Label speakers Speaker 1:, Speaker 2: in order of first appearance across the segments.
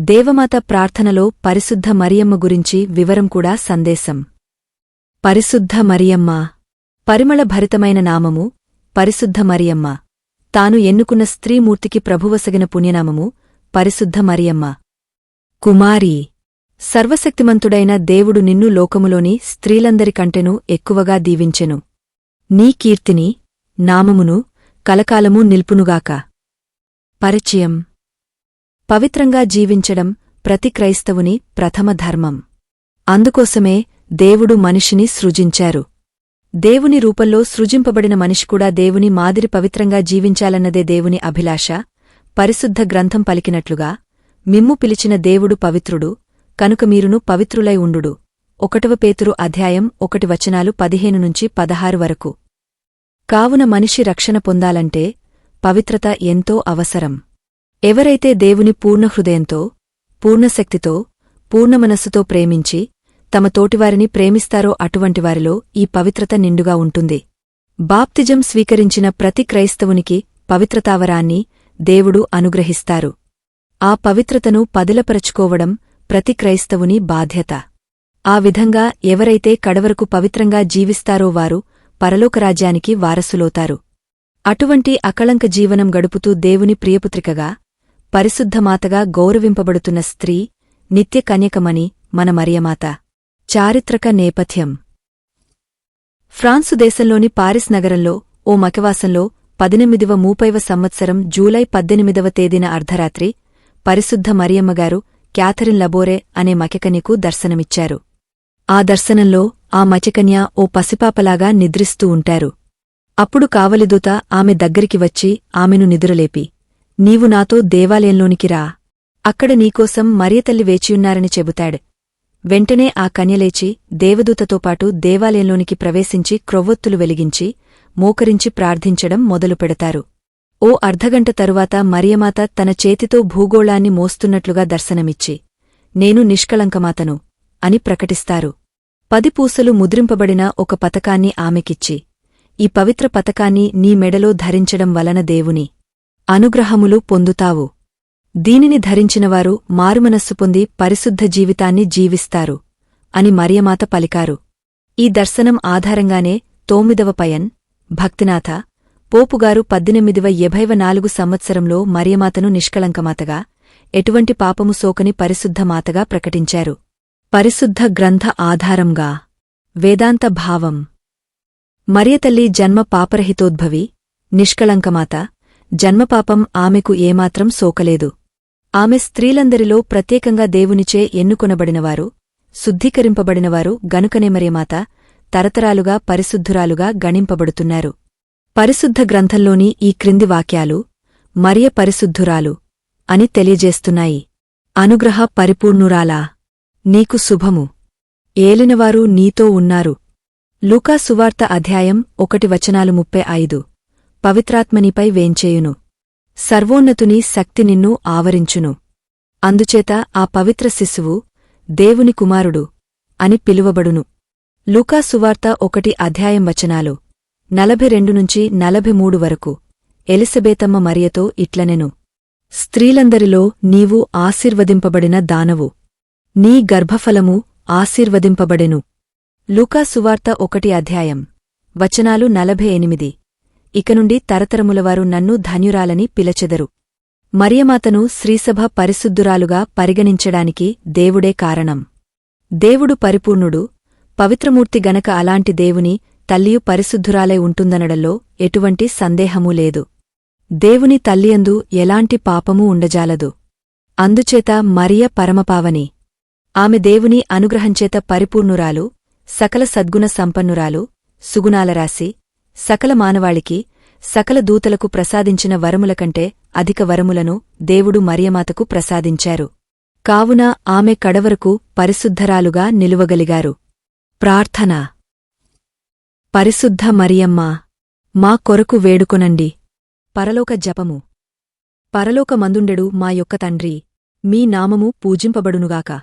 Speaker 1: దేవమాత ప్రార్థనలో పరిశుద్ధ మరియమ్మ గురించి వివరం కూడా సందేశం. పరిశుద్ధ మరియమ్మ. పరిమళ భరితమైన నామము పరిశుద్ధ మరియమ్మ. తాను ఎన్నుకున్న స్త్రీమూర్తికి ప్రభువసగిన పుణ్యనామము పరిశుద్ధ మరియమ్మ. కుమారి. సర్వశక్తిమంతుడైన దేవుడు నిన్ను లోకములోని స్త్రీలందరికంటెనూ ఎక్కువగా దీవించెను. నీ కీర్తిని నామమును కలకాలమూ నిల్పునుగాక. పరిచయం. పవిత్రంగా జీవించడం ప్రతి క్రైస్తవుని ప్రథమ ధర్మం. అందుకోసమే దేవుడు మనిషిని సృజించారు. దేవుని రూపంలో సృజింపబడిన మనిషి కూడా దేవుని మాదిరి పవిత్రంగా జీవించాలన్నదే దేవుని అభిలాష పరిశుద్ధ గ్రంథం పలికినట్లుగా మిమ్ము పిలిచిన దేవుడు పవిత్రుడు కనుక మీరును పవిత్రులై ఉండుడు. ఒకటవ పేతురు అధ్యాయం ఒకటి వచనాలు పదిహేను నుంచి పదహారు వరకు. కావున మనిషి రక్షణ పొందాలంటే పవిత్రత ఎంతో అవసరం. ఎవరైతే దేవుని పూర్ణహృదయంతో పూర్ణశక్తితో పూర్ణమనస్సుతో ప్రేమించి తమ తోటివారిని ప్రేమిస్తారో అటువంటివారిలో ఈ పవిత్రత నిండుగా ఉంటుంది. బాప్తిజం స్వీకరించిన ప్రతి క్రైస్తవునికి పవిత్రతావరాన్ని దేవుడు అనుగ్రహిస్తారు. ఆ పవిత్రతను పదిలపరచుకోవడం ప్రతి క్రైస్తవుని బాధ్యత. ఆ విధంగా ఎవరైతే కడవరకు పవిత్రంగా జీవిస్తారో వారు పరలోకరాజ్యానికి వారసులోతారు అటువంటి అకళంక జీవనం గడుపుతూ దేవుని ప్రియపుత్రికగా పరిశుద్ధమాతగా గౌరవింపబడుతున్న స్త్రీ నిత్యకన్యకమణి మన మరియమాత. చారిత్రక నేపథ్యం. ఫ్రాన్సు దేశంలోని పారిస్ నగరంలో ఓ మకవాసంలో పద్దెనిమిదివ మూపైవ సంవత్సరం జూలై పద్దెనిమిదవ తేదీన అర్ధరాత్రి పరిశుద్ధ మరియమ్మగారు క్యాథరిన్ లబోరే అనే మకెకన్యకు దర్శనమిచ్చారు. ఆ దర్శనంలో ఆ మచకన్య ఓ పసిపాపలాగా నిద్రిస్తూ ఉంటారు. అప్పుడు కావలిదూత ఆమె దగ్గరికి వచ్చి ఆమెను నిదురలేపి నీవు నాతో దేవాలయంలోనికి రా. అక్కడ నీకోసం మరియతల్లి వేచియున్నారని చెబుతాడు. వెంటనే ఆ కన్యలేచి దేవదూతతో పాటు దేవాలయంలోనికి ప్రవేశించి క్రొవ్వొత్తులు వెలిగించి మోకరించి ప్రార్థించడం మొదలుపెడతారు ఓ అర్ధగంట తరువాత మరియమాత తన చేతితో భూగోళాన్ని మోస్తున్నట్లుగా దర్శనమిచ్చి నేను నిష్కళంకమాతను అని ప్రకటిస్తారు. పది పూసలు ముద్రింపబడిన ఒక పతకాన్ని ఆమెకిచ్చి ఈ పవిత్ర పతకాన్ని నీ మెడలో ధరించడం వలన దేవుని అనుగ్రహములు పొందుతావు. దీనిని ధరించినవారు మారుమనస్సు పొంది పరిశుద్ధ జీవితాన్ని జీవిస్తారు అని మరియమాత పలికారు. ఈ దర్శనం ఆధారంగానే తొమ్మిదవ పయన్ భక్తినాథ పోపుగారు పద్దెనిమిదివ ఎభైవ నాలుగు సంవత్సరంలో మరియమాతను నిష్కళంకమాతగా ఎటువంటి పాపము సోకని పరిశుద్ధమాతగా ప్రకటించారు. పరిశుద్ధ గ్రంథ ఆధారంగా. వేదాంత భావం. మరియతల్లి జన్మ పాపరహితోద్భవి నిష్కళంకమాత జన్మపాపం ఆమెకు ఏమాత్రం సోకలేదు. ఆమె స్త్రీలందరిలో ప్రత్యేకంగా దేవునిచే ఎన్నుకొనబడినవారు శుద్ధీకరింపబడినవారు గనుకనేమరేమాత తరతరాలుగా పరిశుద్ధురాలుగా గణింపబడుతున్నారు. పరిశుద్ధ గ్రంథంలోని ఈ క్రింది వాక్యాలు మరియ పరిశుద్ధురాలు అని తెలియజేస్తున్నాయి. అనుగ్రహ పరిపూర్ణురాలా నీకు శుభము. ఏలినవారు నీతో ఉన్నారు. లూకా సువార్త అధ్యాయం ఒకటి వచనాలు ముప్పై ఐదు. పవిత్రాత్మనిపై వేంచేయును. సర్వోన్నతుని శక్తి నిన్ను ఆవరించును. అందుచేత ఆ పవిత్ర శిశువు దేవుని కుమారుడు అని పిలువబడును. లూకా సువార్త ఒకటి అధ్యాయం వచనాలు. నలభై రెండు నుంచి నలభై మూడు వరకు ఎలిసబేతమ్మ మరియతో ఇట్లనెను. స్త్రీలందరిలో నీవు ఆశీర్వదింపబడిన దానవు. నీ గర్భఫలము ఆశీర్వదింపబడెను. లూకా సువార్త ఒకటి అధ్యాయం. వచనాలు నలభై ఎనిమిది. ఇక నుండి తరతరములవారు నన్ను ధన్యురాలని పిలచెదరు. మరియమాతను శ్రీసభ పరిశుద్ధురాలుగా పరిగణించడానికి దేవుడే కారణం. దేవుడు పరిపూర్ణుడు పవిత్రమూర్తి గనక అలాంటి దేవుని తల్లియు పరిశుద్ధురాలై ఉంటుందనడంలో ఎటువంటి సందేహమూ లేదు. దేవుని తల్లియందు ఎలాంటి పాపమూ ఉండజాలదు. అందుచేత మరియ పరమపావని. ఆమె దేవుని అనుగ్రహంచేత పరిపూర్ణురాలు సకల సద్గుణ సంపన్నురాలు సుగుణాలరాశి సకల మానవాళికి సకల దూతలకు ప్రసాదించిన వరముల కంటే అధిక వరములను దేవుడు మరియమాతకు ప్రసాదించారు. కావున ఆమె కడవరకు పరిశుద్ధరాలుగా నిలువగలిగారు. ప్రార్థన. పరిశుద్ధ మరియమ్మ మా కొరకు వేడుకొనండి. పరలోక జపము. పరలోకమందుండెడు మా యొక్క తండ్రి మీ నామము పూజింపబడునుగాక.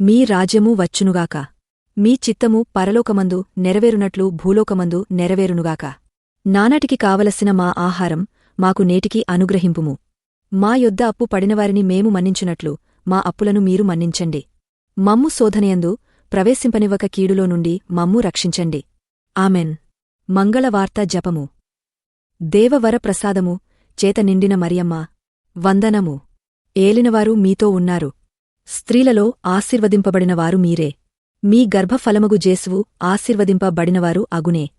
Speaker 1: మీ రాజ్యము వచ్చునుగాక. మీ చిత్తము పరలోకమందు నెరవేరునట్లు భూలోకమందు నెరవేరునుగాక. నానాటికి కావలసిన మా ఆహారం మాకు నేటికి అనుగ్రహింపుము. మా యొద్ద అప్పు పడినవారిని మేము మన్నించునట్లు మా అప్పులను మీరు మన్నించండి. మమ్ము శోధనయందు ప్రవేశింపనివ్వక కీడులో నుండి మమ్ము రక్షించండి. ఆమెన్. మంగళవార్త జపము. దేవవర ప్రసాదము చేత నిండిన మరియమ్మ వందనము. ఏలినవారు మీతో ఉన్నారు. స్త్రీలలో ఆశీర్వదింపబడినవారు మీరే. మీ గర్భఫలమగు జేసువు ఆశీర్వదింపబడినవారు అగునే.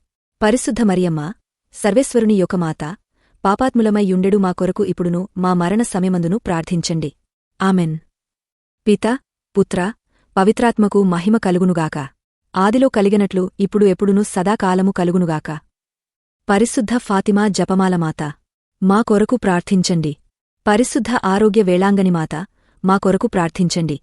Speaker 1: పరిశుద్ధ మరియమ్మ సర్వేశ్వరుని యొక్క మాత పాపాత్ములమై యుండెడు మా కొరకు ఇప్పుడును మా మరణ సమయమందును ప్రార్థించండి. ఆమెన్. పిత పుత్ర పవిత్రాత్మకు మహిమ కలుగునుగాక. ఆదిలో కలిగినట్లు ఇప్పుడు ఎప్పుడును సదాకాలము కలుగునుగాక. పరిశుద్ధ ఫాతిమా జపమాలమాత మా కొరకు ప్రార్థించండి. పరిశుద్ధ ఆరోగ్య వేళాంగనిమాత మా కొరకు ప్రార్థించండి.